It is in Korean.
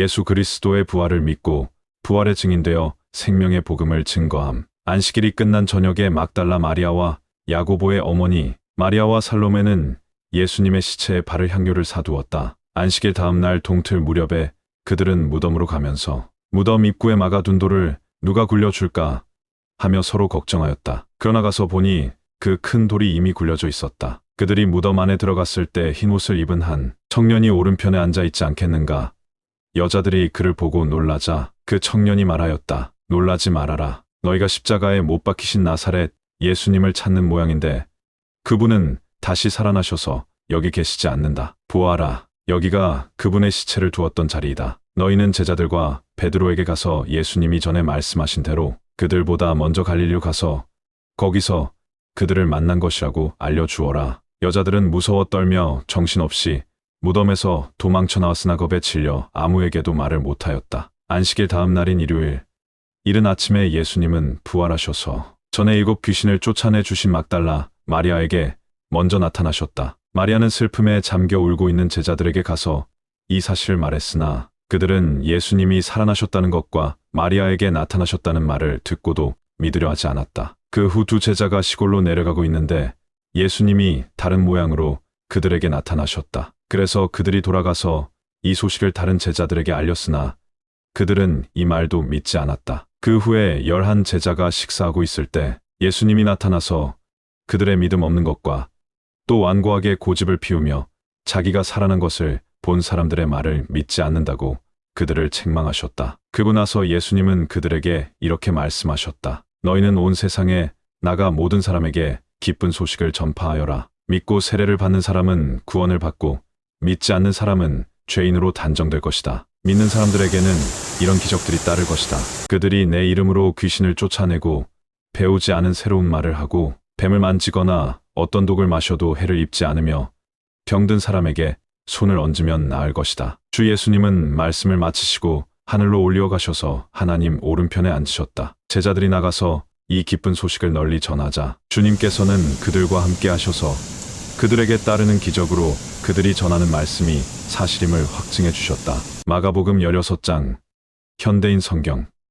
예수 그리스도의 부활을 믿고 부활의 증인되어 생명의 복음을 증거함. 안식일이 끝난 저녁에 막달라 마리아와 야고보의 어머니 마리아와 살로메는 예수님의 시체에 발을 향료를 사두었다. 안식일 다음 날 동틀 무렵에 그들은 무덤으로 가면서 무덤 입구에 막아둔 돌을 누가 굴려줄까 하며 서로 걱정하였다. 그러나 가서 보니 그 큰 돌이 이미 굴려져 있었다. 그들이 무덤 안에 들어갔을 때 흰옷을 입은 한 청년이 오른편에 앉아 있지 않겠는가. 여자들이 그를 보고 놀라자 그 청년이 말하였다. 놀라지 말아라. 너희가 십자가에 못 박히신 나사렛 예수님을 찾는 모양인데 그분은 다시 살아나셔서 여기 계시지 않는다. 보아라. 여기가 그분의 시체를 두었던 자리이다. 너희는 제자들과 베드로에게 가서 예수님이 전에 말씀하신 대로 그들보다 먼저 갈릴리로 가서 거기서 그들을 만난 것이라고 알려주어라. 여자들은 무서워 떨며 정신없이 무덤에서 도망쳐 나왔으나 겁에 질려 아무에게도 말을 못하였다. 안식일 다음 날인 일요일 이른 아침에 예수님은 부활하셔서 전에 일곱 귀신을 쫓아내 주신 막달라 마리아에게 먼저 나타나셨다. 마리아는 슬픔에 잠겨 울고 있는 제자들에게 가서 이 사실을 말했으나 그들은 예수님이 살아나셨다는 것과 마리아에게 나타나셨다는 말을 듣고도 믿으려 하지 않았다. 그 후 두 제자가 시골로 내려가고 있는데 예수님이 다른 모양으로 그들에게 나타나셨다. 그래서 그들이 돌아가서 이 소식을 다른 제자들에게 알렸으나 그들은 이 말도 믿지 않았다. 그 후에 열한 제자가 식사하고 있을 때 예수님이 나타나서 그들의 믿음 없는 것과 또 완고하게 고집을 피우며 자기가 살아난 것을 본 사람들의 말을 믿지 않는다고 그들을 책망하셨다. 그고 나서 예수님은 그들에게 이렇게 말씀하셨다. 너희는 온 세상에 나가 모든 사람에게 기쁜 소식을 전파하여라. 믿고 세례를 받는 사람은 구원을 받고 믿지 않는 사람은 죄인으로 단정될 것이다. 믿는 사람들에게는 이런 기적들이 따를 것이다. 그들이 내 이름으로 귀신을 쫓아내고 배우지 않은 새로운 말을 하고 뱀을 만지거나 어떤 독을 마셔도 해를 입지 않으며 병든 사람에게 손을 얹으면 나을 것이다. 주 예수님은 말씀을 마치시고 하늘로 올리어 가셔서 하나님 오른편에 앉으셨다. 제자들이 나가서 이 기쁜 소식을 널리 전하자 주님께서는 그들과 함께 하셔서 그들에게 따르는 기적으로 그들이 전하는 말씀이 사실임을 확증해 주셨다. 마가복음 16장 현대인 성경